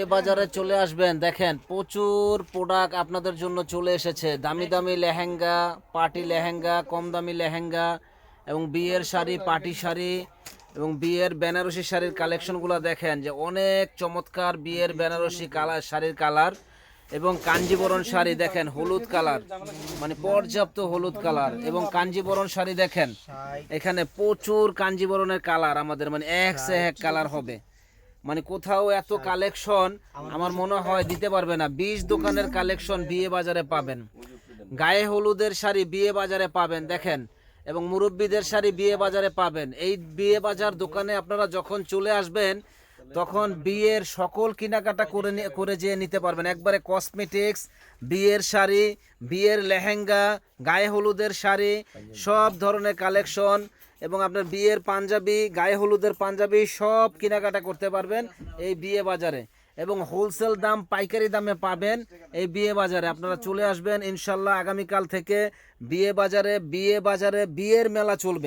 এ বাজারে চলে আসবেন। দেখেন, প্রচুর প্রোডাক্ট আপনাদের জন্য চলে এসেছে। দামি দামি লেহেঙ্গা, পার্টি লেহেঙ্গা, কম দামি লেহেঙ্গা এবং বিয়ের শাড়ি, পার্টি শাড়ি এবং বিয়ের বেনারসি শাড়ির কালেকশনগুলো দেখেন যে অনেক চমৎকার বিয়ের বেনারসি কালার, শাড়ির কালার এবং কাঞ্জিবরণ শাড়ি দেখেন, হলুদ কালার মানে পর্যাপ্ত হলুদ কালার এবং কাঞ্জিবরণ শাড়ি দেখেন, এখানে প্রচুর কাঞ্জিবরণের কালার আমাদের মানে এক সে এক কালার হবে। মানে কোথাও এত কালেকশন আমার মনে হয় দিতে পারবে না। বিশ দোকানের কালেকশন বিয়ে বাজারে পাবেন। গায়ে হলুদের শাড়ি বিয়ে বাজারে পাবেন দেখেন। এবং মুরব্বীদের শাড়ি বিয়ে বাজারে পাবেন। এই বিয়ে বাজার দোকানে আপনারা যখন চলে আসবেন তখন বিয়ের সকল কেনাকাটা করে করে যেয়ে নিতে পারবেন। একবারে কসমেটিক্স বিয়ের শাড়ি, বিয়ের লেহেঙ্গা, গায়ে হলুদের শাড়ি, সব ধরনের কালেকশন এবং আপনার বিয়ের পাঞ্জাবি, গায়ে হলুদের পাঞ্জাবি সব কেনাকাটা করতে পারবেন এই বিয়ে বাজারে। এবং হোলসেল দাম পাইকারি দামে পাবেন এই বিয়ে বাজারে। আপনারা চলে আসবেন ইনশাল্লাহ আগামীকাল থেকে বিয়ে বাজারে বিয়ে বাজারে, বিয়ের মেলা চলবে।